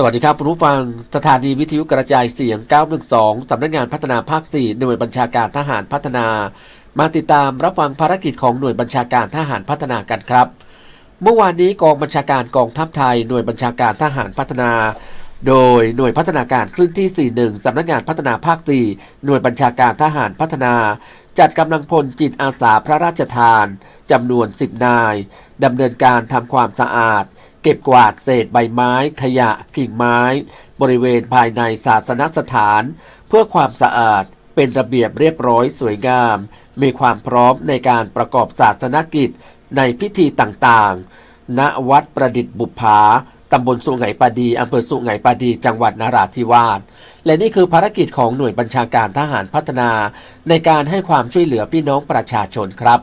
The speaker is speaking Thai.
สวัสดีครับผู้ฟังสถานีวิทยุกระจายเสียง 912 สำนักงานพัฒนาภาค 4 หน่วยบัญชาการทหารพัฒนา มาติดตามรับฟังภารกิจของหน่วยบัญชาการทหารพัฒนากันครับ เมื่อวานนี้กองบัญชาการกองทัพไทย หน่วยบัญชาการทหารพัฒนา โดยหน่วยพัฒนาการคลื่นที่ 41 สำนักงานพัฒนาภาค 4 หน่วยบัญชาการทหารพัฒนา จัดกำลังพลจิตอาสาพระราชทานจำนวน 10 นายดำเนินการทำความสะอาด เก็บกวาดเศษใบไม้ ขยะกิ่งไม้ บริเวณภายในศาสนสถาน เพื่อความสะอาดเป็นระเบียบเรียบร้อยสวยงาม มีความพร้อมในการประกอบศาสนกิจในพิธีต่างๆ ณวัดประดิษฐ์บุภาตำบลสุไหงปาดีอำเภอสุไหงปาดี จังหวัดนราธิวาส และนี่คือภารกิจของหน่วยบัญชาการทหารพัฒนา ในการให้ความช่วยเหลือพี่น้องประชาชนครับ